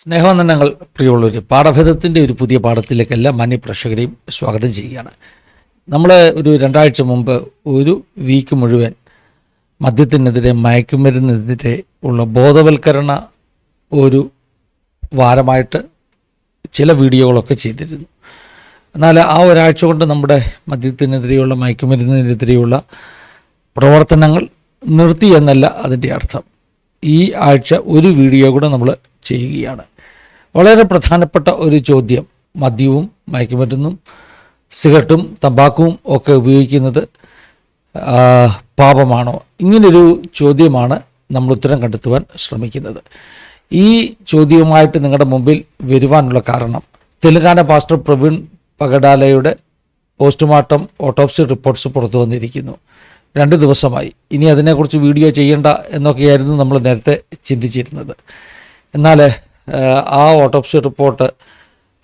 സ്നേഹവന്ദനങ്ങൾ പ്രിയമുള്ളവർ പാഠഭേദത്തിന്റെ ഒരു പുതിയ പാഠത്തിലേക്ക് എല്ലാ മാന്യ പ്രേക്ഷകരെയും സ്വാഗതം ചെയ്യുകയാണ്. നമ്മൾ ഒരു രണ്ടാഴ്ച മുമ്പ് ഒരു വീക്ക് മുഴുവൻ മദ്യത്തിനെതിരെ മയക്കുമരുന്നെതിരെ ഉള്ള ബോധവൽക്കരണ ഒരു വാരമായിട്ട് ചില വീഡിയോകളൊക്കെ ചെയ്തിരുന്നു. എന്നാൽ ആ ഒരാഴ്ച കൊണ്ട് നമ്മുടെ മദ്യത്തിനെതിരെയുള്ള മയക്കുമരുന്നിനെതിരെയുള്ള പ്രവർത്തനങ്ങൾ നിർത്തി എന്നല്ല അതിന്റെ അർത്ഥം. ഈ ആഴ്ച ഒരു വീഡിയോ കൂടെ നമ്മൾ ചെയ്യുകയാണ്. വളരെ പ്രധാനപ്പെട്ട ഒരു ചോദ്യം മദ്യവും മയക്കുമരുന്നും സിഗരറ്റും തമ്പാക്കും ഒക്കെ ഉപയോഗിക്കുന്നത് പാപമാണോ? ഇങ്ങനൊരു ചോദ്യമാണ് നമ്മൾ ഉത്തരം കണ്ടെത്തുവാൻ ശ്രമിക്കുന്നത്. ഈ ചോദ്യവുമായിട്ട് നിങ്ങളുടെ മുമ്പിൽ വരുവാനുള്ള കാരണം തെലുങ്കാന പാസ്റ്റർ പ്രവീൺ പഗഡാലയുടെ പോസ്റ്റ്മോർട്ടം ഓട്ടോപ്സി റിപ്പോർട്ട്സ് പുറത്തു വന്നിരിക്കുന്നു. രണ്ട് ദിവസമായി. ഇനി അതിനെക്കുറിച്ച് വീഡിയോ ചെയ്യേണ്ട എന്നൊക്കെയായിരുന്നു നമ്മൾ നേരത്തെ ചിന്തിച്ചിരുന്നത്. എന്നാൽ ആ ഓട്ടോപ്സി റിപ്പോർട്ട്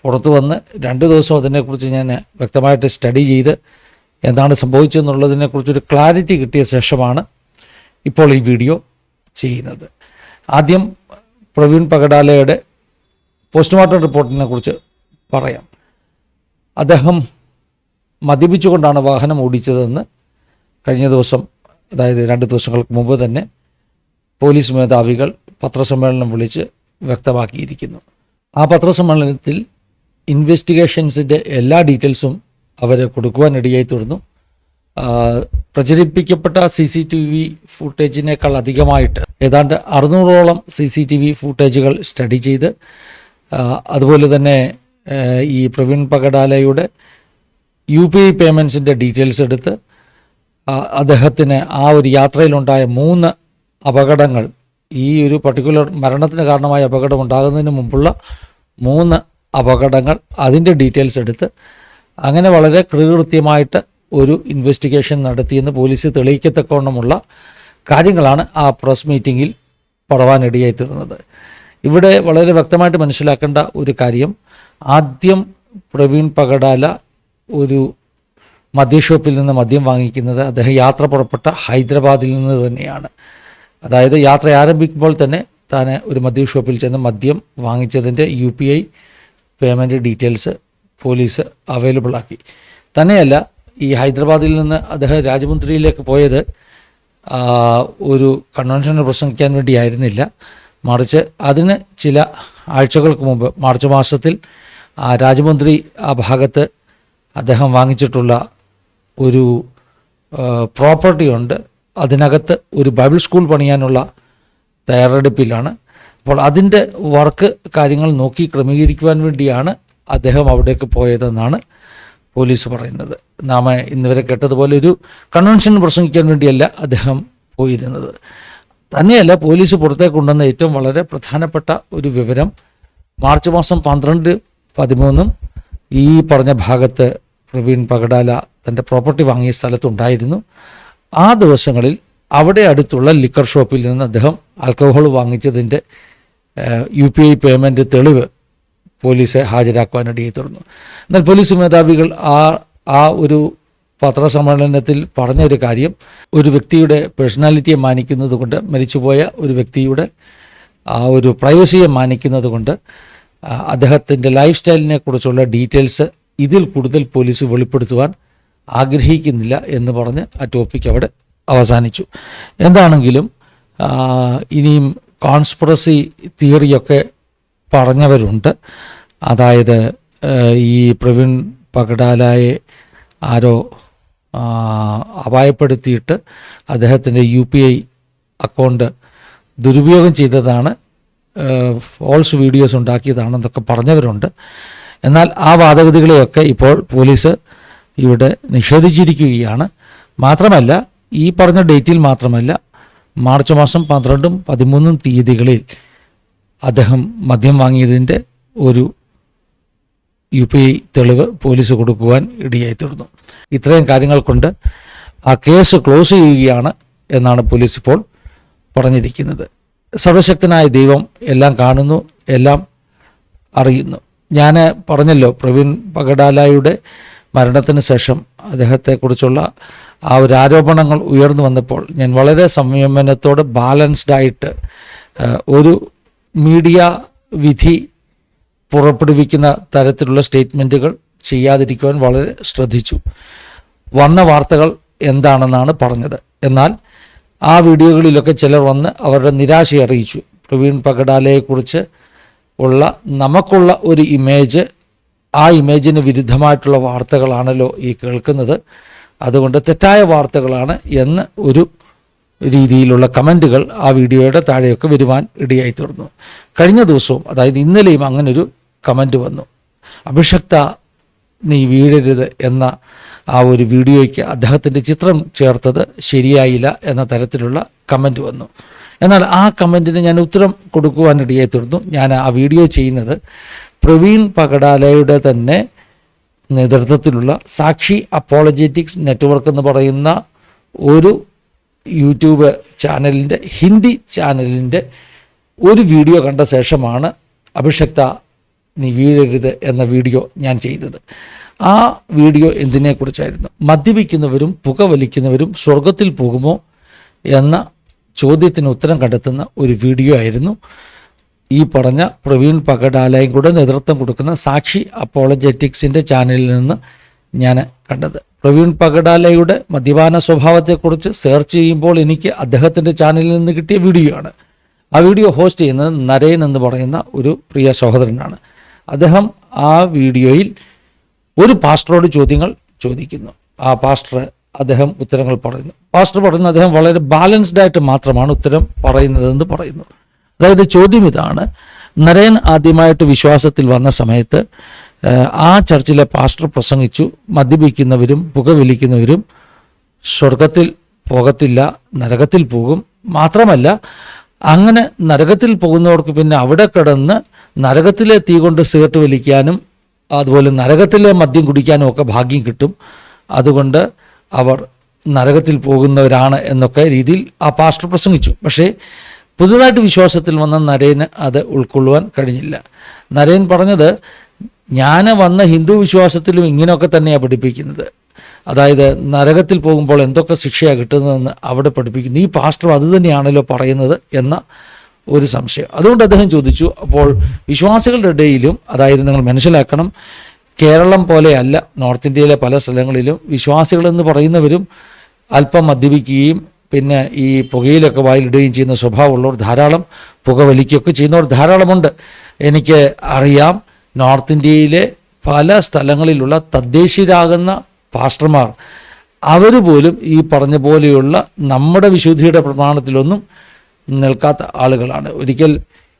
പുറത്തു വന്ന് രണ്ട് ദിവസം അതിനെക്കുറിച്ച് ഞാൻ വ്യക്തമായിട്ട് സ്റ്റഡി ചെയ്ത് എന്താണ് സംഭവിച്ചതെന്നുള്ളതിനെക്കുറിച്ചൊരു ക്ലാരിറ്റി കിട്ടിയ ശേഷമാണ് ഇപ്പോൾ ഈ വീഡിയോ ചെയ്യുന്നത്. ആദ്യം പ്രവീൺ പകടാലയുടെ പോസ്റ്റ്മോർട്ടം റിപ്പോർട്ടിനെ കുറിച്ച് പറയാം. അദ്ദേഹം മദ്യപിച്ചുകൊണ്ടാണ് വാഹനം ഓടിച്ചതെന്ന് കഴിഞ്ഞ ദിവസം അതായത് രണ്ട് ദിവസങ്ങൾക്ക് മുമ്പ് തന്നെ പോലീസ് മേധാവികൾ പത്രസമ്മേളനം വിളിച്ച് വ്യക്തമാക്കിയിരിക്കുന്നു. ആ പത്രസമ്മേളനത്തിൽ ഇൻവെസ്റ്റിഗേഷൻസിന്റെ എല്ലാ ഡീറ്റെയിൽസും അവർ കൊടുക്കുവാനിടയായി തുടർന്നു. പ്രചരിപ്പിക്കപ്പെട്ട സി സി ടി വി ഫുട്ടേജിനേക്കാൾ അധികമായിട്ട് ഏതാണ്ട് അറുന്നൂറോളം സി സി ടി വി ഫുട്ടേജുകൾ സ്റ്റഡി ചെയ്ത് അതുപോലെ തന്നെ ഈ പ്രവീൺ പകഡാലയുടെ യു പി ഐ പേയ്മെൻസിന്റെ ഡീറ്റെയിൽസ് എടുത്ത് അദ്ദേഹത്തിന് ആ ഒരു യാത്രയിലുണ്ടായ മൂന്ന് അപകടങ്ങൾ ഈ ഒരു പർട്ടിക്കുലർ മരണത്തിന് കാരണമായ അപകടം ഉണ്ടാകുന്നതിന് മുമ്പുള്ള മൂന്ന് അപകടങ്ങൾ അതിന്റെ ഡീറ്റെയിൽസ് എടുത്ത് അങ്ങനെ വളരെ കൃകൃത്യമായിട്ട് ഒരു ഇൻവെസ്റ്റിഗേഷൻ നടത്തിയെന്ന് പോലീസ് തെളിയിക്കത്തക്കവണ്ണമുള്ള കാര്യങ്ങളാണ് ആ പ്രസ് മീറ്റിങ്ങിൽ പടവാനിടയായി തീർന്നത്. ഇവിടെ വളരെ വ്യക്തമായിട്ട് മനസ്സിലാക്കേണ്ട ഒരു കാര്യം ആദ്യം പ്രവീൺ പകടാല ഒരു മദ്യഷോപ്പിൽ നിന്ന് മദ്യം വാങ്ങിക്കുന്നത് അദ്ദേഹം യാത്ര പുറപ്പെട്ട ഹൈദരാബാദിൽ നിന്ന് തന്നെയാണ്. അതായത് യാത്ര ആരംഭിക്കുമ്പോൾ തന്നെ താൻ ഒരു മദ്യ ഷോപ്പിൽ ചെന്ന് മദ്യം വാങ്ങിച്ചതിന്റെ U P I payment details police available ആക്കി. തന്നെയല്ല ഈ ഹൈദരാബാദിൽ നിന്ന് അദ്ദേഹം രാജമുന്ദ്രിയിലേക്ക് പോയത് ഒരു കൺവെൻഷനിൽ പ്രസംഗിക്കാൻ വേണ്ടിയായിരുന്നില്ല. മറിച്ച് അതിന് ചില ആഴ്ചകൾക്ക് മുമ്പ് മാർച്ച് മാസത്തിൽ ആ രാജമുന്ദ്രി ആ ഭാഗത്ത് അദ്ദേഹം വാങ്ങിച്ചിട്ടുള്ള ഒരു പ്രോപ്പർട്ടി ഉണ്ട് അതിനകത്ത് ഒരു ബൈബിൾ സ്കൂൾ പണിയാനുള്ള തയ്യാറെടുപ്പിലാണ്. അപ്പോൾ അതിന്റെ വർക്ക് കാര്യങ്ങൾ നോക്കി ക്രമീകരിക്കുവാൻ വേണ്ടിയാണ് അദ്ദേഹം അവിടേക്ക് പോയതെന്നാണ് പോലീസ് പറയുന്നത്. നാം ഇന്നുവരെ കേട്ടതുപോലെ ഒരു കൺവെൻഷൻ പ്രസംഗിക്കാൻ വേണ്ടിയല്ല അദ്ദേഹം പോയിരുന്നത്. തന്നെയല്ല പോലീസ് പുറത്തേക്ക് കൊണ്ടുവന്ന ഏറ്റവും വളരെ പ്രധാനപ്പെട്ട ഒരു വിവരം മാർച്ച് മാസം പന്ത്രണ്ട് പതിമൂന്നും ഈ പറഞ്ഞ ഭാഗത്ത് പ്രവീൺ പകടാല തന്റെ പ്രോപ്പർട്ടി വാങ്ങിയ സ്ഥലത്തുണ്ടായിരുന്നു. ആ ദിവസങ്ങളിൽ അവിടെ അടുത്തുള്ള ലിക്കർ ഷോപ്പിൽ നിന്ന് അദ്ദേഹം ആൽക്കഹോൾ വാങ്ങിച്ചതിന്റെ യു പി ഐ പേയ്മെന്റ് തെളിവ് പോലീസ് ഹാജരാക്കുവാനിടയായി തുടർന്നു എന്നാൽ പോലീസ് മേധാവികൾ ആ ആ ഒരു പത്രസമ്മേളനത്തിൽ പറഞ്ഞ ഒരു കാര്യം ഒരു വ്യക്തിയുടെ പേഴ്സണാലിറ്റിയെ മാനിക്കുന്നത് കൊണ്ട് മരിച്ചുപോയ ഒരു വ്യക്തിയുടെ ആ ഒരു പ്രൈവസിയെ മാനിക്കുന്നത് കൊണ്ട് അദ്ദേഹത്തിന്റെ ലൈഫ് സ്റ്റൈലിനെ കുറിച്ചുള്ള ഡീറ്റെയിൽസ് ഇതിൽ കൂടുതൽ പോലീസ് വെളിപ്പെടുത്തുവാൻ ആഗ്രഹിക്കുന്നില്ല എന്ന് പറഞ്ഞ് ആ ടോപ്പിക് അവിടെ അവസാനിച്ചു. എന്താണെങ്കിലും ഇനിയും കോൺസ്പിറസി തിയറിയൊക്കെ പറഞ്ഞവരുണ്ട്. അതായത് ഈ പ്രവീൺ പകടാലയെ ആരോ അപായപ്പെടുത്തിയിട്ട് അദ്ദേഹത്തിന്റെ യു പി ഐ അക്കൗണ്ട് ദുരുപയോഗം ചെയ്തതാണ്. ഫോൾസ് വീഡിയോസ് ഉണ്ടാക്കിയതാണെന്നൊക്കെ പറഞ്ഞവരുണ്ട്. എന്നാൽ ആ വാദഗതികളെയൊക്കെ ഇപ്പോൾ പോലീസ് ഇവിടെ നിഷേധിച്ചിരിക്കുകയാണ്. മാത്രമല്ല ഈ പറഞ്ഞ ഡേറ്റിൽ മാത്രമല്ല മാർച്ച് മാസം പന്ത്രണ്ടും പതിമൂന്നും തീയതികളിൽ അദ്ദേഹം മദ്യം വാങ്ങിയതിന്റെ ഒരു യു പി ഐ തെളിവ് പോലീസ് കൊടുക്കുവാൻ ഇടയായി തീർന്നു. ഇത്രയും കാര്യങ്ങൾ കൊണ്ട് ആ കേസ് ക്ലോസ് ചെയ്യുകയാണ് എന്നാണ് പോലീസ് ഇപ്പോൾ പറഞ്ഞിരിക്കുന്നത്. സർവശക്തനായ ദൈവം എല്ലാം കാണുന്നു എല്ലാം അറിയുന്നു. ഞാൻ പറഞ്ഞല്ലോ പ്രവീൺ പഗഡാലായുടെ മരണത്തിന് ശേഷം അദ്ദേഹത്തെക്കുറിച്ചുള്ള ആ ഒരു ആരോപണങ്ങൾ ഉയർന്നു വന്നപ്പോൾ ഞാൻ വളരെ സംയമനത്തോട് ബാലൻസ്ഡ് ആയിട്ട് ഒരു മീഡിയ വിധി പുറപ്പെടുവിക്കുന്ന തരത്തിലുള്ള സ്റ്റേറ്റ്മെന്റുകൾ ചെയ്യാതിരിക്കുവാൻ വളരെ ശ്രദ്ധിച്ചു. വന്ന വാർത്തകൾ എന്താണെന്നാണ് പറഞ്ഞത്. എന്നാൽ ആ വീഡിയോകളിലൊക്കെ ചിലർ വന്ന് അവരുടെ നിരാശ അറിയിച്ചു. പ്രവീൺ പകടാലയെക്കുറിച്ച് ഉള്ള നമുക്കുള്ള ഒരു ഇമേജ് ആ ഇമേജിന് വിരുദ്ധമായിട്ടുള്ള വാർത്തകളാണല്ലോ ഈ കേൾക്കുന്നത്. അതുകൊണ്ട് തെറ്റായ വാർത്തകളാണ് എന്ന് ഒരു രീതിയിലുള്ള കമന്റുകൾ ആ വീഡിയോയുടെ താഴെയൊക്കെ വരുവാൻ ഇടയായി തീർന്നു. കഴിഞ്ഞ ദിവസവും അതായത് ഇന്നലെയും അങ്ങനൊരു കമന്റ് വന്നു. അഭിഷക്ത നീ വീഴരുത് എന്ന ആ ഒരു വീഡിയോയ്ക്ക് അദ്ദേഹത്തിന്റെ ചിത്രം ചേർത്തത് ശരിയായില്ല എന്ന തരത്തിലുള്ള കമന്റ് വന്നു. എന്നാൽ ആ കമന്റിന് ഞാൻ ഉത്തരം കൊടുക്കുവാനിടയായി തീർന്നു. ഞാൻ ആ വീഡിയോ ചെയ്യുന്നത് പ്രവീൺ പകടാലയുടെ തന്നെ നേതൃത്വത്തിലുള്ള സാക്ഷി അപ്പോളജറ്റിക്സ് നെറ്റ്വർക്ക് എന്ന് പറയുന്ന ഒരു യൂട്യൂബ് ചാനലിന്റെ ഹിന്ദി ചാനലിന്റെ ഒരു വീഡിയോ കണ്ട ശേഷമാണ് അഭിഷക്ത നീ വീഴരുത് എന്ന വീഡിയോ ഞാൻ ചെയ്തത്. ആ വീഡിയോ എന്തിനെക്കുറിച്ചായിരുന്നു? മദ്യപിക്കുന്നവരും പുകവലിക്കുന്നവരും സ്വർഗത്തിൽ പോകുമോ എന്ന ചോദ്യത്തിന് ഉത്തരം കണ്ടെത്തുന്ന ഒരു വീഡിയോ ആയിരുന്നു. ഈ പറഞ്ഞ പ്രവീൺ പകഡാലയും കൂടെ നേതൃത്വം കൊടുക്കുന്ന സാക്ഷി അപ്പോളജറ്റിക്സിന്റെ ചാനലിൽ നിന്ന് ഞാൻ കണ്ടത്. പ്രവീൺ പകഡാലയുടെ മദ്യപാന സ്വഭാവത്തെക്കുറിച്ച് സെർച്ച് ചെയ്യുമ്പോൾ എനിക്ക് അദ്ദേഹത്തിന്റെ ചാനലിൽ നിന്ന് കിട്ടിയ വീഡിയോ ആണ് ആ വീഡിയോ ഹോസ്റ്റ് ചെയ്യുന്നത് നരയൻ എന്ന് പറയുന്ന ഒരു പ്രിയ സഹോദരനാണ്. അദ്ദേഹം ആ വീഡിയോയിൽ ഒരു പാസ്റ്ററോട് ചോദ്യങ്ങൾ ചോദിക്കുന്നു. ആ പാസ്റ്റർ അദ്ദേഹം ഉത്തരങ്ങൾ പറയുന്നു. പാസ്റ്റർ പറയുന്നത് അദ്ദേഹം വളരെ ബാലൻസ്ഡ് ആയിട്ട് മാത്രമാണ് ഉത്തരം പറയുന്നതെന്ന് പറയുന്നു. അതായത് ചോദ്യം ഇതാണ്. നരയൻ ആദ്യമായിട്ട് വിശ്വാസത്തിൽ വന്ന സമയത്ത് ആ ചർച്ചിലെ പാസ്റ്റർ പ്രസംഗിച്ചു. മദ്യപിക്കുന്നവരും പുകവലിക്കുന്നവരും സ്വർഗത്തിൽ പോകത്തില്ല നരകത്തിൽ പോകും മാത്രമല്ല അങ്ങനെ നരകത്തിൽ പോകുന്നവർക്ക് പിന്നെ അവിടെ കിടന്ന് നരകത്തിലെ തീ കൊണ്ട് സിഗരറ്റ് വലിക്കാനും അതുപോലെ നരകത്തിലെ മദ്യം കുടിക്കാനും ഒക്കെ ഭാഗ്യം കിട്ടും. അതുകൊണ്ട് അവർ നരകത്തിൽ പോകുന്നവരാണ് എന്നൊക്കെ രീതിയിൽ ആ പാസ്റ്റർ പ്രസംഗിച്ചു. പക്ഷേ പുതുതായിട്ട് വിശ്വാസത്തിൽ വന്ന നരേന് അത് ഉൾക്കൊള്ളുവാൻ കഴിഞ്ഞില്ല. നരേൻ പറഞ്ഞത് ഞാൻ വന്ന ഹിന്ദു വിശ്വാസത്തിലും ഇങ്ങനെയൊക്കെ തന്നെയാണ് പഠിപ്പിക്കുന്നത്. അതായത് നരകത്തിൽ പോകുമ്പോൾ എന്തൊക്കെ ശിക്ഷയാണ് കിട്ടുന്നതെന്ന് അവിടെ പഠിപ്പിക്കുന്നു. ഈ പാസ്റ്റർ അത് തന്നെയാണല്ലോ പറയുന്നത് എന്ന ഒരു സംശയം. അതുകൊണ്ട് അദ്ദേഹം ചോദിച്ചു അപ്പോൾ വിശ്വാസികളുടെ ഇടയിലും അതായത് നിങ്ങൾ മനസ്സിലാക്കണം കേരളം പോലെയല്ല നോർത്ത് ഇന്ത്യയിലെ പല സ്ഥലങ്ങളിലും വിശ്വാസികളെന്ന് പറയുന്നവരും അല്പം മദ്യപിക്കുകയും പിന്നെ ഈ പുകയിലൊക്കെ വായിലിടുകയും ചെയ്യുന്ന സ്വഭാവമുള്ളവർ ധാരാളം പുക വലിക്കുകയൊക്കെ ചെയ്യുന്നവർ ധാരാളമുണ്ട്. എനിക്ക് അറിയാം നോർത്ത് ഇന്ത്യയിലെ പല സ്ഥലങ്ങളിലുള്ള തദ്ദേശീയരാകുന്ന പാസ്റ്റർമാർ അവർ പോലും ഈ പറഞ്ഞ പോലെയുള്ള നമ്മുടെ വിശുദ്ധിയുടെ പ്രമാണത്തിലൊന്നും നിൽക്കാത്ത ആളുകളാണ്. ഒരിക്കൽ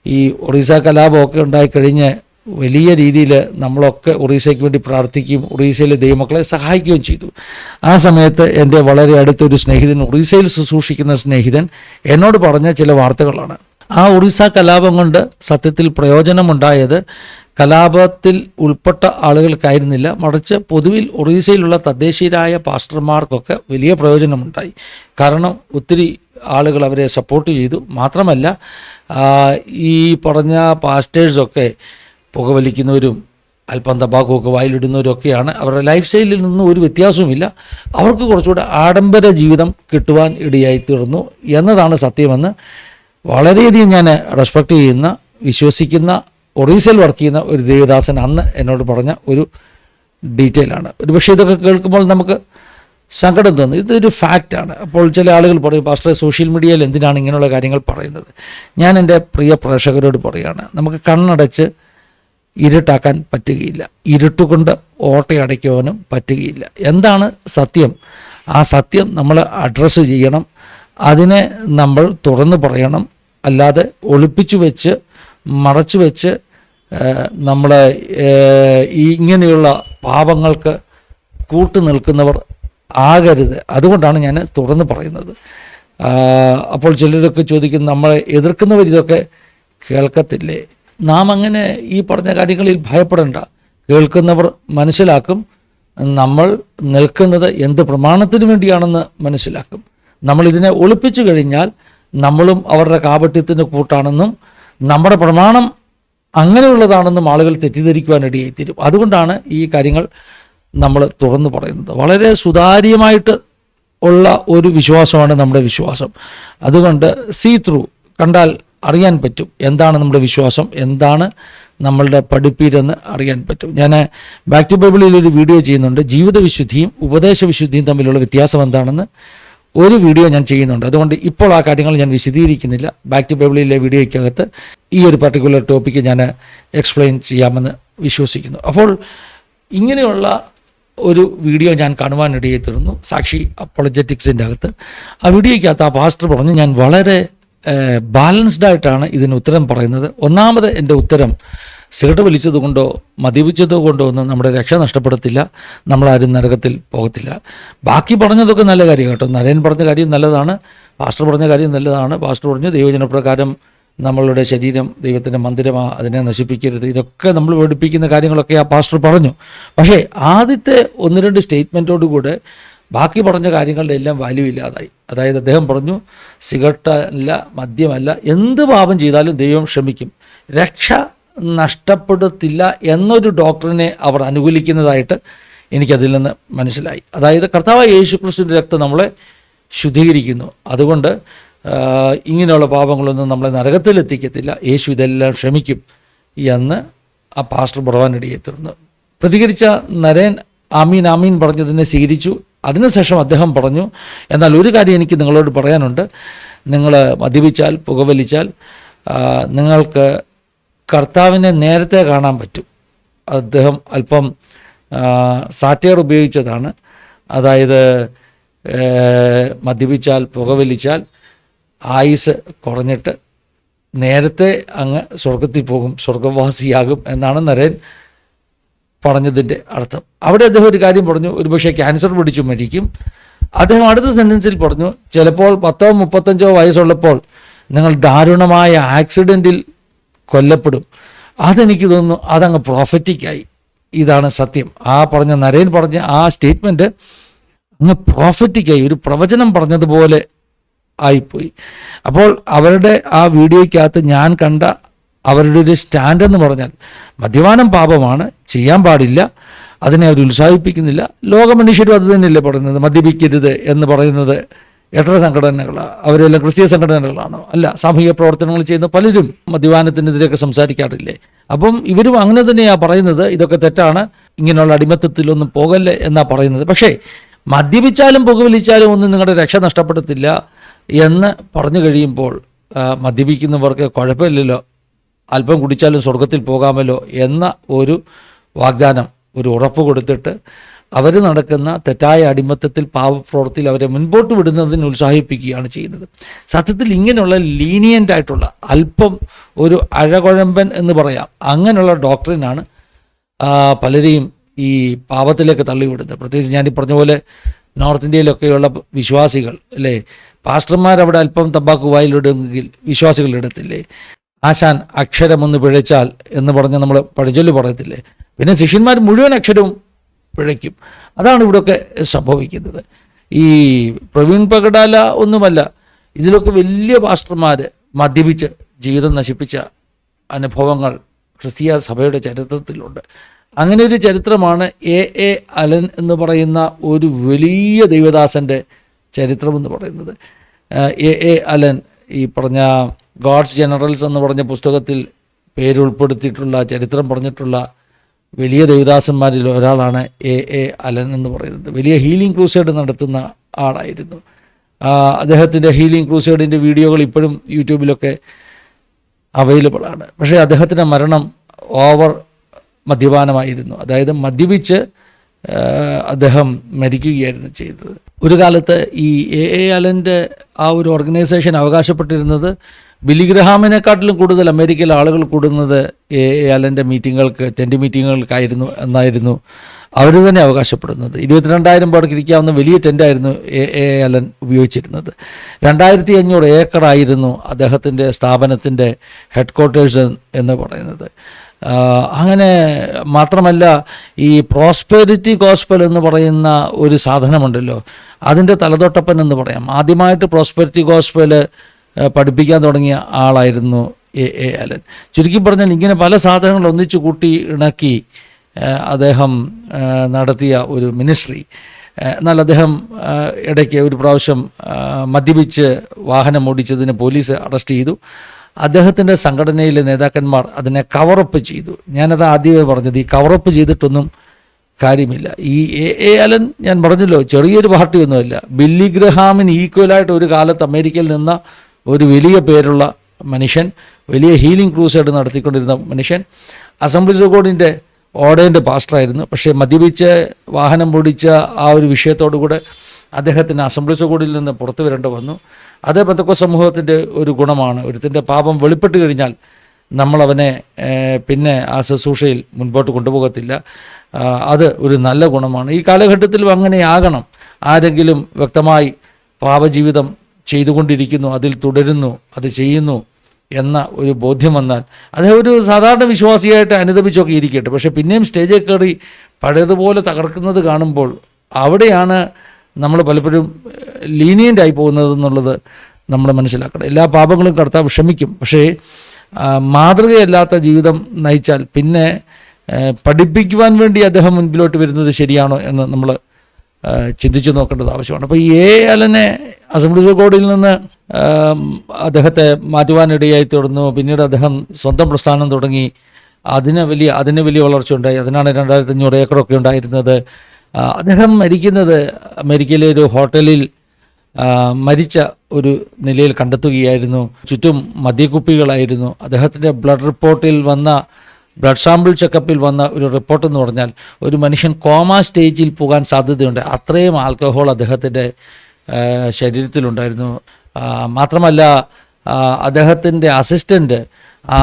ഈ ഒറീസ കലാപമൊക്കെ ഉണ്ടായിക്കഴിഞ്ഞ് വലിയ രീതിയിൽ നമ്മളൊക്കെ ഒറീസയ്ക്ക് വേണ്ടി പ്രാർത്ഥിക്കുകയും ഒറീസയിലെ ദൈവമക്കളെ സഹായിക്കുകയും ചെയ്തു. ആ സമയത്ത് എന്റെ വളരെ അടുത്തൊരു സ്നേഹിതൻ ഒറീസയിൽ ശുശ്രൂഷിക്കുന്ന സ്നേഹിതൻ എന്നോട് പറഞ്ഞ ചില വാർത്തകളാണ്. ആ ഒറീസ കലാപം കൊണ്ട് സത്യത്തിൽ പ്രയോജനമുണ്ടായത് കലാപത്തിൽ ഉൾപ്പെട്ട ആളുകൾക്കായിരുന്നില്ല. മറിച്ച് പൊതുവിൽ ഒറീസയിലുള്ള തദ്ദേശീയരായ പാസ്റ്റർമാർക്കൊക്കെ വലിയ പ്രയോജനമുണ്ടായി. കാരണം ഒത്തിരി ആളുകൾ അവരെ സപ്പോർട്ട് ചെയ്തു. മാത്രമല്ല ഈ പറഞ്ഞ പാസ്റ്റേഴ്സൊക്കെ പുകവലിക്കുന്നവരും അല്പം തബാക്കുമൊക്കെ വായിലിടുന്നവരൊക്കെയാണ്. അവരുടെ ലൈഫ് സ്റ്റൈലിൽ നിന്നും ഒരു വ്യത്യാസവുമില്ല. അവർക്ക് കുറച്ചുകൂടെ ആഡംബര ജീവിതം കിട്ടുവാൻ ഇടയായി തീർന്നു എന്നതാണ് സത്യമെന്ന് വളരെയധികം ഞാൻ റെസ്പെക്റ്റ് ചെയ്യുന്ന വിശ്വസിക്കുന്ന ഒറീസയിൽ വർക്ക് ചെയ്യുന്ന ഒരു ദേവദാസൻ അന്ന് എന്നോട് പറഞ്ഞ ഒരു ഡീറ്റെയിലാണ് ഒരുപക്ഷെ ഇതൊക്കെ കേൾക്കുമ്പോൾ നമുക്ക് സങ്കടം തോന്നും. ഇതൊരു ഫാക്റ്റാണ് അപ്പോൾ ചില ആളുകൾ പറയും പാസ്റ്റർ സോഷ്യൽ മീഡിയയിൽ എന്തിനാണ് ഇങ്ങനെയുള്ള കാര്യങ്ങൾ പറയുന്നത്? ഞാൻ എന്റെ പ്രിയ പ്രേക്ഷകരോട് പറയുകയാണ് നമുക്ക് കണ്ണടച്ച് ഇരുട്ടാക്കാൻ പറ്റുകയില്ല. ഇരുട്ടുകൊണ്ട് ഓട്ടയടയ്ക്കുവാനും പറ്റുകയില്ല. എന്താണ് സത്യം? ആ സത്യം നമ്മൾ അഡ്രസ്സ് ചെയ്യണം. അതിനെ നമ്മൾ തുറന്നു പറയണം. അല്ലാതെ ഒളിപ്പിച്ചു വെച്ച് മറച്ചു വെച്ച് നമ്മൾ ഇങ്ങനെയുള്ള പാപങ്ങൾക്ക് കൂട്ടു നിൽക്കുന്നവർ ആകരുത്. അതുകൊണ്ടാണ് ഞാൻ തുറന്നു പറയുന്നത്. അപ്പോൾ ചിലരൊക്കെ ചോദിക്കും നമ്മളെ എതിർക്കുന്നവർ ഇതൊക്കെ കേൾക്കത്തില്ലേ? നാം അങ്ങനെ ഈ പറഞ്ഞ കാര്യങ്ങളിൽ ഭയപ്പെടേണ്ട. കേൾക്കുന്നവർ മനസ്സിലാക്കും. നമ്മൾ നിൽക്കുന്നത് എന്ത് പ്രമാണത്തിന് വേണ്ടിയാണെന്ന് മനസ്സിലാക്കും. നമ്മൾ ഇതിനെ ഒളിപ്പിച്ചു കഴിഞ്ഞാൽ നമ്മളും അവരുടെ കാപട്യത്തിന് കൂട്ടാണെന്നും നമ്മുടെ പ്രമാണം അങ്ങനെയുള്ളതാണെന്നും ആളുകൾ തെറ്റിദ്ധരിക്കുവാനിടയായി തീരും അതുകൊണ്ടാണ് ഈ കാര്യങ്ങൾ നമ്മൾ തുറന്നു പറയുന്നത്. വളരെ സുതാര്യമായിട്ട് ഉള്ള ഒരു വിശ്വാസമാണ് നമ്മുടെ വിശ്വാസം. അതുകൊണ്ട് സീ ത്രൂ കണ്ടാൽ അറിയാൻ പറ്റും. എന്താണ് നമ്മുടെ വിശ്വാസം? എന്താണ് നമ്മളുടെ പഠിപ്പീരെന്ന് അറിയാൻ പറ്റും. ഞാൻ ബാക്ക് ടു ബൈബിളിൽ ഒരു വീഡിയോ ചെയ്യുന്നുണ്ട്. ജീവിത വിശുദ്ധിയും ഉപദേശ വിശുദ്ധിയും തമ്മിലുള്ള വ്യത്യാസം എന്താണെന്ന് ഒരു വീഡിയോ ഞാൻ ചെയ്യുന്നുണ്ട്. അതുകൊണ്ട് ഇപ്പോൾ ആ കാര്യങ്ങൾ ഞാൻ വിശദീകരിക്കുന്നില്ല. ബാക്ക് ടു ബൈബിളിലെ വീഡിയോയ്ക്കകത്ത് ഈ ഒരു പർട്ടിക്കുലർ ടോപ്പിക്ക് ഞാൻ എക്സ്പ്ലെയിൻ ചെയ്യാമെന്ന് വിശ്വസിക്കുന്നു. അപ്പോൾ ഇങ്ങനെയുള്ള ഒരു വീഡിയോ ഞാൻ കാണുവാനിടയെ തീർന്നു. സാക്ഷി അപ്പോളജറ്റിക്സിന്റെ അകത്ത്. ആ വീഡിയോയ്ക്കകത്ത് ആ പാസ്റ്റർ പറഞ്ഞു ഞാൻ വളരെ ബാലൻസ്ഡ് ആയിട്ടാണ് ഇതിന് ഉത്തരം പറയുന്നത്. ഒന്നാമത് എന്റെ ഉത്തരം സിഗരറ്റ് വലിച്ചത് കൊണ്ടോ മദ്യപിച്ചതോ കൊണ്ടോ ഒന്നും നമ്മുടെ രക്ഷ നഷ്ടപ്പെടത്തില്ല. നമ്മളാരും നരകത്തിൽ പോകത്തില്ല. ബാക്കി പറഞ്ഞതൊക്കെ നല്ല കാര്യം കേട്ടോ. നരയൻ പറഞ്ഞ കാര്യം നല്ലതാണ് പാസ്റ്റർ പറഞ്ഞ കാര്യം നല്ലതാണ്. പാസ്റ്റർ പറഞ്ഞു ദൈവജനപ്രകാരം നമ്മളുടെ ശരീരം ദൈവത്തിന്റെ മന്ദിരമാ അതിനെ നശിപ്പിക്കരുത്. ഇതൊക്കെ നമ്മൾ പഠിപ്പിക്കുന്ന കാര്യങ്ങളൊക്കെ ആ പാസ്റ്റർ പറഞ്ഞു. പക്ഷേ ആദ്യത്തെ ഒന്ന് രണ്ട് സ്റ്റേറ്റ്മെന്റോടുകൂടെ ബാക്കി പറഞ്ഞ കാര്യങ്ങളുടെ എല്ലാം വാല്യൂ ഇല്ലാതായി. അതായത് അദ്ദേഹം പറഞ്ഞു സിഗരറ്റല്ല മദ്യമല്ല എന്ത് പാപം ചെയ്താലും ദൈവം ക്ഷമിക്കും. രക്ഷ നഷ്ടപ്പെടുത്തില്ല എന്നൊരു ഡോക്ടറിനെ അവർ അനുകൂലിക്കുന്നതായിട്ട് എനിക്കതിൽ നിന്ന് മനസ്സിലായി. അതായത് കർത്താവ് യേശു ക്രിസ്തുവിന്റെ രക്തം നമ്മളെ ശുദ്ധീകരിക്കുന്നു. അതുകൊണ്ട് ഇങ്ങനെയുള്ള പാപങ്ങളൊന്നും നമ്മളെ നരകത്തിലെത്തിക്കത്തില്ല. യേശു ഇതെല്ലാം ക്ഷമിക്കും എന്ന് ആ പാസ്റ്റർ പറവാനിടയെ തുടർന്ന് പ്രതികരിച്ച നരേൻ ആമീൻ ആമീൻ പറഞ്ഞതിനെ സ്വീകരിച്ചു. അതിനുശേഷം അദ്ദേഹം പറഞ്ഞു എന്നാൽ ഒരു കാര്യം എനിക്ക് നിങ്ങളോട് പറയാനുണ്ട്. നിങ്ങൾ മദ്യപിച്ചാൽ പുകവലിച്ചാൽ നിങ്ങൾക്ക് കർത്താവിനെ നേരത്തെ കാണാൻ പറ്റും. അദ്ദേഹം അല്പം സാറ്റയർ ഉപയോഗിച്ചതാണ്. അതായത് മദ്യപിച്ചാൽ പുകവലിച്ചാൽ ആയുസ് കുറഞ്ഞിട്ട് നേരത്തെ അങ്ങ് സ്വർഗത്തിൽ പോകും സ്വർഗവാസിയാകും എന്നാണ് നരേൻ പറഞ്ഞതിന്റെ അർത്ഥം. അവിടെ അദ്ദേഹം ഒരു കാര്യം പറഞ്ഞു ഒരുപക്ഷെ ക്യാൻസർ പിടിച്ചു മരിക്കും. അദ്ദേഹം അടുത്ത സെന്റൻസിൽ പറഞ്ഞു ചിലപ്പോൾ പത്തോ മുപ്പത്തഞ്ചോ വയസ്സുള്ളപ്പോൾ നിങ്ങൾ ദാരുണമായ ആക്സിഡന്റിൽ കൊല്ലപ്പെടും. അതെനിക്ക് തോന്നുന്നു അതങ്ങ് പ്രോഫറ്റിക്കായി ഇതാണ് സത്യം. ആ പറഞ്ഞ നരേൻ പറഞ്ഞ ആ സ്റ്റേറ്റ്മെന്റ് അങ്ങ് പ്രോഫറ്റിക്കായി ഒരു പ്രവചനം പറഞ്ഞതുപോലെ ആയിപ്പോയി. അപ്പോൾ അവരുടെ ആ വീഡിയോയ്ക്കകത്ത് ഞാൻ കണ്ട അവരുടെ ഒരു സ്റ്റാൻഡ് എന്ന് പറഞ്ഞാൽ മദ്യപാനം പാപമാണ് ചെയ്യാൻ പാടില്ല അതിനെ അവർ ഉത്സാഹിപ്പിക്കുന്നില്ല. ലോക മനുഷ്യരും അത് തന്നെയല്ലേ പറയുന്നത് മദ്യപിക്കരുത് എന്ന് പറയുന്നത്. എത്ര സംഘടനകളാണ് അവരെല്ലാം ക്രിസ്തീയ സംഘടനകളാണോ? അല്ല സാമൂഹിക പ്രവർത്തനങ്ങൾ ചെയ്യുന്ന പലരും മദ്യപാനത്തിനെതിരെയൊക്കെ സംസാരിക്കാറില്ലേ? അപ്പം ഇവരും അങ്ങനെ തന്നെയാണ് പറയുന്നത് ഇതൊക്കെ തെറ്റാണ് ഇങ്ങനെയുള്ള അടിമത്തത്തിലൊന്നും പോകല്ലേ എന്നാണ് പറയുന്നത്. പക്ഷേ മദ്യപിച്ചാലും പുകവലിച്ചാലും ഒന്നും നിങ്ങളുടെ രക്ഷ നഷ്ടപ്പെടത്തില്ല എന്ന് പറഞ്ഞു കഴിയുമ്പോൾ മദ്യപിക്കുന്നവർക്ക് കുഴപ്പമില്ലല്ലോ. അല്പം കുടിച്ചാലും സ്വർഗത്തിൽ പോകാമല്ലോ എന്ന ഒരു വാഗ്ദാനം ഒരു ഉറപ്പ് കൊടുത്തിട്ട് അവർ നടക്കുന്ന തെറ്റായ അടിമത്തത്തിൽ പാവപ്രവൃത്തിയിൽ അവരെ മുൻപോട്ട് വിടുന്നതിന് ഉത്സാഹിപ്പിക്കുകയാണ് ചെയ്യുന്നത്. സത്യത്തിൽ ഇങ്ങനെയുള്ള ലീനിയന്റ് ആയിട്ടുള്ള അല്പം ഒരു അഴകുഴമ്പൻ എന്ന് പറയാം അങ്ങനെയുള്ള ഡോക്ടറിനാണ് പലരെയും ഈ പാപത്തിലേക്ക് തള്ളിവിടുന്നത്. പ്രത്യേകിച്ച് ഞാൻ ഈ പറഞ്ഞ പോലെ നോർത്ത് ഇന്ത്യയിലൊക്കെയുള്ള വിശ്വാസികൾ അല്ലേ? പാസ്റ്റർമാർ അവിടെ അല്പം തമ്പാക്കു വായിലിടുമെങ്കിൽ വിശ്വാസികൾ ഇടത്തില്ലേ? ആശാൻ അക്ഷരമൊന്ന് പിഴച്ചാൽ എന്ന് പറഞ്ഞ് നമ്മൾ പഴിചൊല്ല് പറയത്തില്ലേ? പിന്നെ ശിഷ്യന്മാർ മുഴുവൻ അക്ഷരവും പിഴയ്ക്കും. അതാണ് ഇവിടെയൊക്കെ സംഭവിക്കുന്നത്. ഈ പ്രവീൺ പകടാല ഒന്നുമല്ല ഇതിലൊക്കെ വലിയ പാസ്റ്റർമാർ മദ്യപിച്ച് ജീവിതം നശിപ്പിച്ച അനുഭവങ്ങൾ ക്രിസ്തീയ സഭയുടെ ചരിത്രത്തിലുണ്ട്. അങ്ങനെ ഒരു ചരിത്രമാണ് എ എ അലൻ എന്ന് പറയുന്ന ഒരു വലിയ ദൈവദാസന്റെ ചരിത്രം എന്ന് പറയുന്നത് എ എ അലൻ ഈ പറഞ്ഞ ഗോഡ്സ് ജനറൽസ് എന്ന് പറഞ്ഞ പുസ്തകത്തിൽ പേരുൾപ്പെടുത്തിയിട്ടുള്ള ചരിത്രം പറഞ്ഞിട്ടുള്ള വലിയ ദേവദാസന്മാരിൽ ഒരാളാണ് എ എ അലൻ എന്ന് പറയുന്നത്. വലിയ ഹീലിംഗ് ക്രൂസൈഡ് നടത്തുന്ന ആളായിരുന്നു. അദ്ദേഹത്തിന്റെ ഹീലിംഗ് ക്രൂസൈഡിന്റെ വീഡിയോകൾ ഇപ്പോഴും യൂട്യൂബിലൊക്കെ അവൈലബിൾ ആണ് പക്ഷേ അദ്ദേഹത്തിന്റെ മരണം ഓവർ മദ്യപാനമായിരുന്നു. അതായത് മദ്യപിച്ച് അദ്ദേഹം മരിക്കുകയായിരുന്നു ചെയ്തത്. ഒരു കാലത്ത് ഈ എ എ അലന്റെ ആ ഒരു ഓർഗനൈസേഷൻ അവകാശപ്പെട്ടിരുന്നത് ബിലിഗ്രഹാമിനെക്കാട്ടിലും കൂടുതൽ അമേരിക്കയിലെ ആളുകൾ കൂടുന്നത് എ എ അലന്റെ മീറ്റിങ്ങുകൾക്ക് ടെന്റ് മീറ്റിങ്ങുകൾക്കായിരുന്നു എന്നായിരുന്നു അവർ തന്നെ അവകാശപ്പെടുന്നത്. ഇരുപത്തിരണ്ടായിരം പേർക്ക് ഇരിക്കാവുന്ന വലിയ ടെന്റായിരുന്നു എ എ അലൻ ഉപയോഗിച്ചിരുന്നത്. രണ്ടായിരത്തി അഞ്ഞൂറ് ഏക്കറായിരുന്നു അദ്ദേഹത്തിന്റെ സ്ഥാപനത്തിന്റെ ഹെഡ് ക്വാർട്ടേഴ്സ് എന്ന് പറയുന്നത്. അങ്ങനെ മാത്രമല്ല ഈ പ്രോസ്പെരിറ്റി ഗോസ്പൽ എന്ന് പറയുന്ന ഒരു സാധനമുണ്ടല്ലോ അതിന്റെ തലതൊട്ടപ്പൻ എന്ന് പറയാം. ആദ്യമായിട്ട് പ്രോസ്പെരിറ്റി ഗോസ്പൽ പഠിപ്പിക്കാൻ തുടങ്ങിയ ആളായിരുന്നു എ എ അലൻ. ചുരുക്കി പറഞ്ഞാൽ ഇങ്ങനെ പല സാധനങ്ങൾ ഒന്നിച്ചു കൂട്ടി ഇണക്കി അദ്ദേഹം നടത്തിയ ഒരു മിനിസ്ട്രി. എന്നാൽ അദ്ദേഹം ഇടയ്ക്ക് ഒരു പ്രാവശ്യം മദ്യപിച്ച് വാഹനം ഓടിച്ചതിന് പോലീസ് അറസ്റ്റ് ചെയ്തു. അദ്ദേഹത്തിന്റെ സംഘടനയിലെ നേതാക്കന്മാർ അതിനെ കവറപ്പ് ചെയ്തു. ഞാനത് ആദ്യമേ പറഞ്ഞത് ഈ കവറപ്പ് ചെയ്തിട്ടൊന്നും കാര്യമില്ല. ഈ എ എ അലൻ ഞാൻ പറഞ്ഞല്ലോ ചെറിയൊരു പാർട്ടിയൊന്നുമല്ല. ബില്ലി ഗ്രഹാമിന് ഈക്വലായിട്ട് ഒരു കാലത്ത് അമേരിക്കയിൽ നിന്ന ഒരു വലിയ പേരുള്ള മനുഷ്യൻ വലിയ ഹീലിംഗ് ക്രൂസൈഡ് നടത്തിക്കൊണ്ടിരുന്ന മനുഷ്യൻ. അസംബ്ലീസ് ഓഫ് ഗോഡിന്റെ ഓടേന്റെ പാസ്റ്ററായിരുന്നു പക്ഷേ മദ്യപിച്ച് വാഹനം പൊടിച്ച ആ ഒരു വിഷയത്തോടു കൂടെ അദ്ദേഹത്തിന് അസംബ്ലീസ് ഗോഡിൽ നിന്ന് പുറത്തു വരേണ്ടി വന്നു. അത് ബന്ധക്കോ സമൂഹത്തിന്റെ ഒരു ഗുണമാണ്. ഒരുത്തിന്റെ പാപം വെളിപ്പെട്ട് കഴിഞ്ഞാൽ നമ്മളവനെ പിന്നെ ആ ശുശ്രൂഷയിൽ മുൻപോട്ട് കൊണ്ടുപോകത്തില്ല. അത് ഒരു നല്ല ഗുണമാണ്. ഈ കാലഘട്ടത്തിലും അങ്ങനെയാകണം. ആരെങ്കിലും വ്യക്തമായി പാപജീവിതം ചെയ്തുകൊണ്ടിരിക്കുന്നു അതിൽ തുടരുന്നു അത് ചെയ്യുന്നു എന്ന ഒരു ബോധ്യം വന്നാൽ അദ്ദേഹം ഒരു സാധാരണ വിശ്വാസിയായിട്ട് അനുദപിച്ചൊക്കെ ഇരിക്കട്ടെ. പക്ഷേ പിന്നെയും സ്റ്റേജിൽ കയറി പഴയതുപോലെ തകർക്കുന്നത് കാണുമ്പോൾ അവിടെയാണ് നമ്മൾ പലപ്പോഴും ലീനിയന്റായി പോകുന്നത് എന്നുള്ളത് നമ്മൾ മനസ്സിലാക്കണം. എല്ലാ പാപങ്ങളും കടത്താൻ ക്ഷമിക്കും. പക്ഷേ മാതൃകയല്ലാത്ത ജീവിതം നയിച്ചാൽ പിന്നെ പഠിപ്പിക്കുവാൻ വേണ്ടി അദ്ദേഹം മുൻപിലോട്ട് വരുന്നത് ശരിയാണോ എന്ന് നമ്മൾ ചിന്തിച്ചു നോക്കേണ്ടത് ആവശ്യമാണ്. അപ്പോൾ ഈ എ അലനെ അസംബ്ലീസ് ഓഫ് നിന്ന് അദ്ദേഹത്തെ മാറ്റുവാനിടയായി തുടർന്നു. പിന്നീട് അദ്ദേഹം സ്വന്തം പ്രസ്ഥാനം തുടങ്ങി. അതിന് വലിയ അതിന് വലിയ വളർച്ച ഉണ്ടായി അതിനാണ് രണ്ടായിരത്തി അഞ്ഞൂറ് ഏക്കറൊക്കെ ഉണ്ടായിരുന്നത്. അദ്ദേഹം മരിക്കുന്നത് അമേരിക്കയിലെ ഒരു ഹോട്ടലിൽ മരിച്ച ഒരു നിലയിൽ കണ്ടെത്തുകയായിരുന്നു. ചുറ്റും മദ്യക്കുപ്പികളായിരുന്നു. അദ്ദേഹത്തിന്റെ ബ്ലഡ് റിപ്പോർട്ടിൽ വന്ന ബ്ലഡ് സാമ്പിൾ ചെക്കപ്പിൽ വന്ന ഒരു റിപ്പോർട്ട് എന്ന് പറഞ്ഞാൽ ഒരു മനുഷ്യൻ കോമ സ്റ്റേജിൽ പോകാൻ സാധ്യതയുണ്ട്. അത്രയും ആൽക്കഹോൾ അദ്ദേഹത്തിന്റെ ശരീരത്തിലുണ്ടായിരുന്നു. മാത്രമല്ല അദ്ദേഹത്തിന്റെ അസിസ്റ്റന്റ് ആ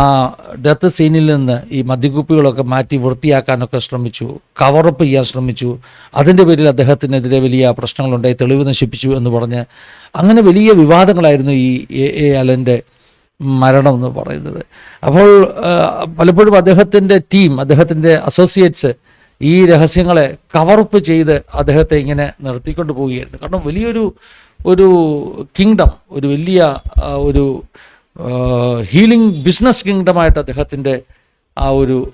ഡെത്ത് സീനിൽ നിന്ന് ഈ മദ്യക്കുപ്പികളൊക്കെ മാറ്റി വൃത്തിയാക്കാനൊക്കെ ശ്രമിച്ചു. കവറപ്പ് ചെയ്യാൻ ശ്രമിച്ചു. അതിന്റെ പേരിൽ അദ്ദേഹത്തിനെതിരെ വലിയ പ്രശ്നങ്ങളുണ്ടായി തെളിവ് നശിപ്പിച്ചു എന്ന് പറഞ്ഞ് അങ്ങനെ വലിയ വിവാദങ്ങളായിരുന്നു ഈ എ എ അലന്റെ മരണം എന്ന് പറയുന്നത്. അപ്പോൾ പലപ്പോഴും അദ്ദേഹത്തിന്റെ ടീം അദ്ദേഹത്തിന്റെ അസോസിയേറ്റ്സ് ഈ രഹസ്യങ്ങളെ കവറപ്പ് ചെയ്ത് അദ്ദേഹത്തെ ഇങ്ങനെ നിർത്തിക്കൊണ്ട് പോവുകയായിരുന്നു. കാരണം വലിയൊരു ഒരു കിങ്ഡം ഒരു വലിയ ഒരു ഹീലിംഗ് ബിസിനസ് കിങ്ഡമായിട്ട് അദ്ദേഹത്തിന്റെ ആ ഒരു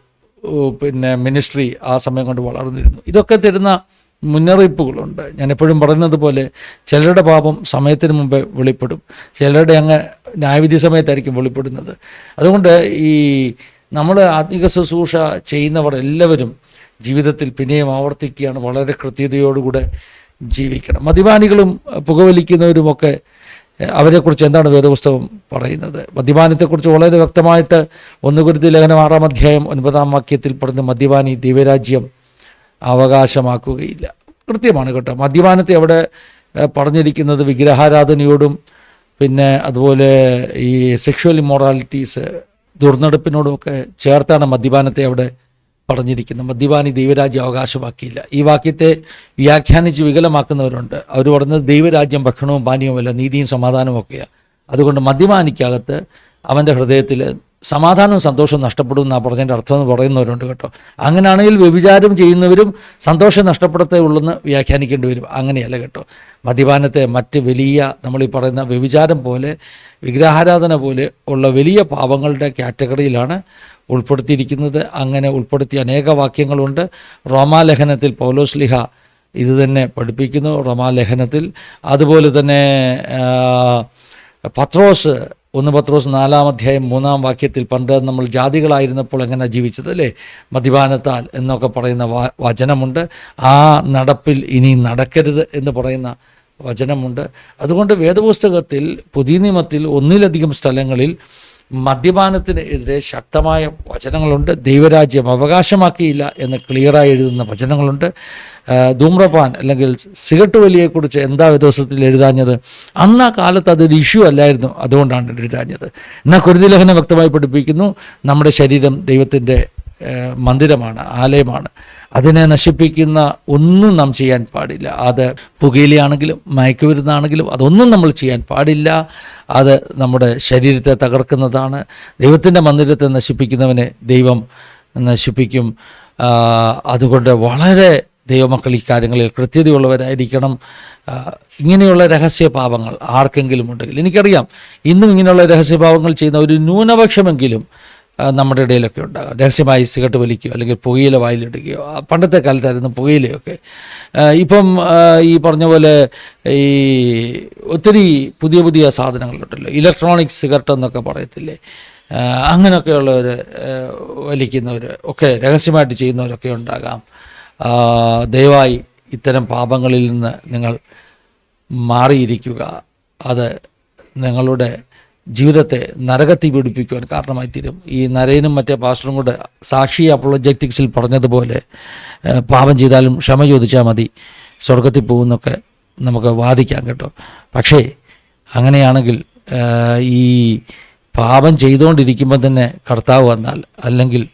പിന്നെ മിനിസ്ട്രി ആ സമയം കൊണ്ട് വളർന്നിരുന്നു. ഇതൊക്കെ തരുന്ന മുന്നറിയിപ്പുകളുണ്ട്. ഞാൻ എപ്പോഴും പറയുന്നത് പോലെ ചിലരുടെ പാപം സമയത്തിന് മുമ്പേ വെളിപ്പെടും. ചിലരുടെ അങ്ങ് ന്യായവിധി സമയത്തായിരിക്കും വെളിപ്പെടുന്നത്. അതുകൊണ്ട് ഈ നമ്മൾ ആത്മീക ശുശ്രൂഷ ചെയ്യുന്നവർ എല്ലാവരും ജീവിതത്തിൽ പിന്നെയും ആവർത്തിക്കുകയാണ്. വളരെ കൃത്യതയോടുകൂടെ ജീവിക്കണം. മദ്യപാനികളും പുകവലിക്കുന്നവരുമൊക്കെ അവരെക്കുറിച്ച് എന്താണ് വേദപുസ്തകം പറയുന്നത്? മദ്യപാനത്തെക്കുറിച്ച് വളരെ വ്യക്തമായിട്ട് ഒന്ന് കുരുത്തി ലേഖനം ആറാം അധ്യായം ഒൻപതാം വാക്യത്തിൽ പറഞ്ഞ മദ്യപാനി ദൈവരാജ്യം അവകാശമാക്കുകയില്ല. കൃത്യമാണ് കേട്ടോ. മദ്യപാനത്തെ അവിടെ പറഞ്ഞിരിക്കുന്നത് വിഗ്രഹാരാധനയോടും പിന്നെ അതുപോലെ ഈ സെക്ഷുവൽ ഇമ്മോറാലിറ്റീസ് ദുർനടപ്പിനോടുമൊക്കെ ചേർത്താണ് മദ്യപാനത്തെ അവിടെ പറഞ്ഞിരിക്കുന്നത് മദ്യപാനി ദൈവരാജ്യം അവകാശമാക്കിയില്ല. ഈ വാക്യത്തെ വ്യാഖ്യാനിച്ച് വികലമാക്കുന്നവരുണ്ട്. അവർ പറഞ്ഞത് ദൈവരാജ്യം ഭക്ഷണവും പാനീയവുമല്ല നീതിയും സമാധാനവും ഒക്കെയാണ് അതുകൊണ്ട് മദ്യപാനിക്കകത്ത് അവന്റെ ഹൃദയത്തിൽ സമാധാനവും സന്തോഷവും നഷ്ടപ്പെടും എന്നാണ് പറഞ്ഞതിന്റെ അർത്ഥം എന്ന് പറയുന്നവരുണ്ട് കേട്ടോ. അങ്ങനെയാണെങ്കിൽ വ്യഭിചാരം ചെയ്യുന്നവരും സന്തോഷം നഷ്ടപ്പെടത്തേ ഉള്ളെന്ന് വ്യാഖ്യാനിക്കേണ്ടി വരും. അങ്ങനെയല്ല കേട്ടോ. മദ്യപാനത്തെ മറ്റ് വലിയ നമ്മൾ പറയുന്ന വ്യഭിചാരം പോലെ വിഗ്രഹാരാധന പോലെ ഉള്ള വലിയ പാപങ്ങളുടെ കാറ്റഗറിയിലാണ് ഉൾപ്പെടുത്തിയിരിക്കുന്നത്. അങ്ങനെ ഉൾപ്പെടുത്തിയ അനേക വാക്യങ്ങളുണ്ട്. റോമാലേഖനത്തിൽ പൗലോസ്ലിഹ ഇത് തന്നെ പഠിപ്പിക്കുന്നു. റോമാലേഖനത്തിൽ അതുപോലെ തന്നെ പത്രോസ് ഒന്ന് പത്രോസ് നാലാം അധ്യായം മൂന്നാം വാക്യത്തിൽ പണ്ട് നമ്മൾ ജാതികളായിരുന്നപ്പോൾ എങ്ങനെ ജീവിച്ചത് അല്ലേ? മദ്യപാനത്താൽ എന്നൊക്കെ പറയുന്ന വചനമുണ്ട്. ആ നടപ്പിൽ ഇനി നടക്കരുത് എന്ന് പറയുന്ന വചനമുണ്ട്. അതുകൊണ്ട് വേദപുസ്തകത്തിൽ പുതിയ നിയമത്തിൽ ഒന്നിലധികം സ്ഥലങ്ങളിൽ മദ്യപാനത്തിന് എതിരെ ശക്തമായ വചനങ്ങളുണ്ട്. ദൈവരാജ്യം അവകാശമാക്കിയില്ല എന്ന് ക്ലിയറായി എഴുതുന്ന വചനങ്ങളുണ്ട്. ധൂമ്രപാൻ അല്ലെങ്കിൽ സിഗരറ്റ് വലിയെക്കുറിച്ച് എന്താ ദിവസത്തിൽ എഴുതാഞ്ഞത്? അന്ന് ആ കാലത്ത് അതൊരു ഇഷ്യൂ അല്ലായിരുന്നു. അതുകൊണ്ടാണ് എഴുതാഞ്ഞത്. എന്നാൽ കുരുതി ലേഖനം വ്യക്തമായി പഠിപ്പിക്കുന്നു. നമ്മുടെ ശരീരം ദൈവത്തിന്റെ മന്ദിരമാണ് ആലയമാണ്. അതിനെ നശിപ്പിക്കുന്ന ഒന്നും നാം ചെയ്യാൻ പാടില്ല. അത് പുകയിലയാണെങ്കിലും മയക്കുമരുന്നാണെങ്കിലും അതൊന്നും നമ്മൾ ചെയ്യാൻ പാടില്ല. അത് നമ്മുടെ ശരീരത്തെ തകർക്കുന്നതാണ്. ദൈവത്തിന്റെ മന്ദിരത്തെ നശിപ്പിക്കുന്നവനെ ദൈവം നശിപ്പിക്കും. അതുകൊണ്ട് വളരെ ദൈവമക്കൾ കാര്യങ്ങളിൽ കൃത്യതയുള്ളവരായിരിക്കണം. ഇങ്ങനെയുള്ള രഹസ്യ പാപങ്ങൾ ആർക്കെങ്കിലും ഉണ്ടെങ്കിൽ എനിക്കറിയാം. ഇന്നും ഇങ്ങനെയുള്ള രഹസ്യ പാപങ്ങൾ ചെയ്യുന്ന ഒരു ന്യൂനപക്ഷമെങ്കിലും നമ്മുടെ ഇടയിലൊക്കെ ഉണ്ടാകാം. രഹസ്യമായി സിഗരറ്റ് വലിക്കുകയോ അല്ലെങ്കിൽ പുകയില വായിലിടുകയോ പണ്ടത്തെ കാലത്തായിരുന്നു പുകയിലയൊക്കെ. ഇപ്പം ഈ പറഞ്ഞ പോലെ ഈ ഒത്തിരി പുതിയ പുതിയ സാധനങ്ങളുണ്ടല്ലോ. ഇലക്ട്രോണിക് സിഗരറ്റ് എന്നൊക്കെ പറയത്തില്ലേ? അങ്ങനെയൊക്കെയുള്ളവർ വലിക്കുന്നവർ ഒക്കെ രഹസ്യമായിട്ട് ചെയ്യുന്നവരൊക്കെ ഉണ്ടാകാം. ദയവായി ഇത്തരം പാപങ്ങളിൽ നിന്ന് നിങ്ങൾ മാറിയിരിക്കുക. അത് നിങ്ങളുടെ ജീവിതത്തെ നരകത്തി പീഡിപ്പിക്കുവാൻ കാരണമായി തീരും ഈ നരയനും മറ്റേ പാസ്റ്ററും കൂടെ സാക്ഷി അപ്പോളജറ്റിക്സിൽ പറഞ്ഞതുപോലെ പാപം ചെയ്താലും ക്ഷമ ചോദിച്ചാൽ മതി. സ്വർഗത്തിൽ പോകുന്നൊക്കെ നമുക്ക് വാദിക്കാം കേട്ടോ. പക്ഷേ അങ്ങനെയാണെങ്കിൽ ഈ പാപം ചെയ്തുകൊണ്ടിരിക്കുമ്പോൾ തന്നെ കർത്താവ് വന്നാൽ അല്ലെങ്കിൽ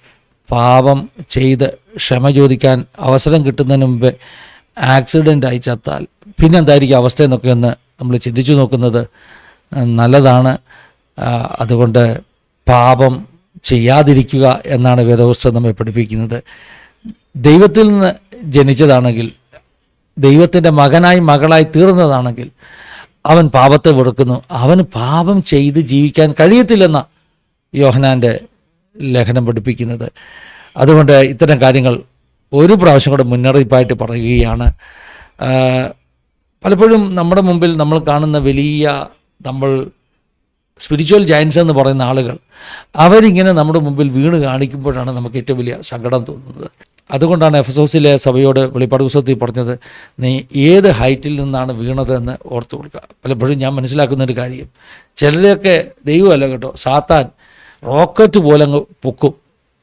പാപം ചെയ്ത് ക്ഷമ ചോദിക്കാൻ അവസരം കിട്ടുന്നതിന് മുമ്പ് ആക്സിഡന്റ് ആയി ചത്താൽ പിന്നെന്തായിരിക്കും അവസ്ഥ എന്നൊക്കെ ഒന്ന് നമ്മൾ ചിന്തിച്ചു നോക്കുന്നത്. നല്ലതാണ്. അതുകൊണ്ട് പാപം ചെയ്യാതിരിക്കുക എന്നാണ് വേദവസ്ഥ നമ്മെ പഠിപ്പിക്കുന്നത്. ദൈവത്തിൽ നിന്ന് ജനിച്ചതാണെങ്കിൽ ദൈവത്തിന്റെ മകനായി മകളായി തീർന്നതാണെങ്കിൽ അവൻ പാപത്തെ വെറുക്കുന്നു. അവന് പാപം ചെയ്ത് ജീവിക്കാൻ കഴിയത്തില്ലെന്ന യോഹനാന്റെ ലേഖനം പഠിപ്പിക്കുന്നത്. അതുകൊണ്ട് ഇത്തരം കാര്യങ്ങൾ ഒരു പ്രാവശ്യം കൂടെ മുന്നറിയിപ്പായിട്ട് പറയുകയാണ്. പലപ്പോഴും നമ്മുടെ മുമ്പിൽ നമ്മൾ കാണുന്ന വലിയ നമ്മൾ സ്പിരിച്വൽ ജയൻസ് എന്ന് പറയുന്ന ആളുകൾ അവരിങ്ങനെ നമ്മുടെ മുമ്പിൽ വീണ് കാണിക്കുമ്പോഴാണ് നമുക്ക് ഏറ്റവും വലിയ സങ്കടം തോന്നുന്നത്. അതുകൊണ്ടാണ് എഫ് എസ് ഒസിലെ സഭയോട് വെളിപ്പാട് പുസ്തകത്തിൽ പറഞ്ഞത് നീ ഏത് ഹൈറ്റിൽ നിന്നാണ് വീണതെന്ന് ഓർത്തു കൊടുക്കുക പലപ്പോഴും ഞാൻ മനസ്സിലാക്കുന്ന ഒരു കാര്യം ചിലരെയൊക്കെ ദൈവമല്ല കേട്ടോ സാത്താൻ റോക്കറ്റ് പോലെ അങ്ങ് പൊക്കും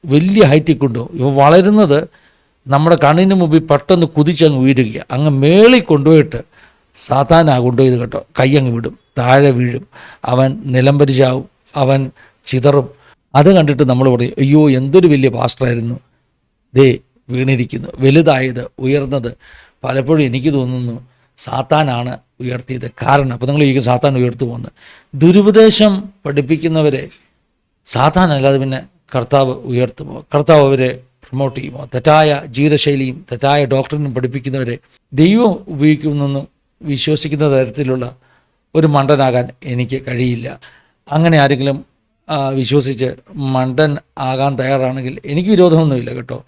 വലിയ ഹൈറ്റിൽ കൊണ്ടുപോകും ഇവ വളരുന്നത് നമ്മുടെ കണ്ണിന് മുമ്പിൽ പെട്ടെന്ന് കുതിച്ചങ്ങ് വീഴുക അങ്ങ് മേളിൽ കൊണ്ടുപോയിട്ട് സാത്താൻ സാത്താനാ കൊണ്ടുപോയത് കേട്ടോ കൈ അങ്ങ് വിടും. താഴെ വീഴും. അവൻ നിലംപരിചാവും അവൻ ചിതറും. അത് കണ്ടിട്ട് നമ്മൾ പറയും അയ്യോ എന്തൊരു വലിയ പാസ്റ്ററായിരുന്നു. ദേ വീണിരിക്കുന്നു. വലുതായത് ഉയർന്നത്. പലപ്പോഴും എനിക്ക് തോന്നുന്നു സാത്താനാണ് ഉയർത്തിയത്. കാരണം അപ്പോൾ നിങ്ങൾ ചോദിക്കും സാത്താൻ ഉയർത്തു പോകുന്നത് ദുരുപദേശം പഠിപ്പിക്കുന്നവരെ സാത്താനല്ലാതെ പിന്നെ കർത്താവ് ഉയർത്തുമോ കർത്താവ് അവരെ പ്രൊമോട്ട് ചെയ്യുമോ? തെറ്റായ ജീവിതശൈലിയും തെറ്റായ ഡോക്ടറിനും പഠിപ്പിക്കുന്നവരെ ദൈവം ഉപയോഗിക്കുമെന്നൊന്നും വിശ്വസിക്കുന്ന തരത്തിലുള്ള ഒരു മണ്ടനാകാൻ എനിക്ക് കഴിയില്ല. അങ്ങനെ ആരെങ്കിലും വിശ്വസിച്ച് മണ്ടൻ ആകാൻ തയ്യാറാണെങ്കിൽ എനിക്ക് വിരോധമൊന്നുമില്ല കേട്ടോ.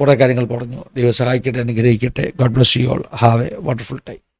കുറേ കാര്യങ്ങൾ പറഞ്ഞു. ദൈവം സഹായിക്കട്ടെ അനുഗ്രഹിക്കട്ടെ. God bless you all have a wonderful time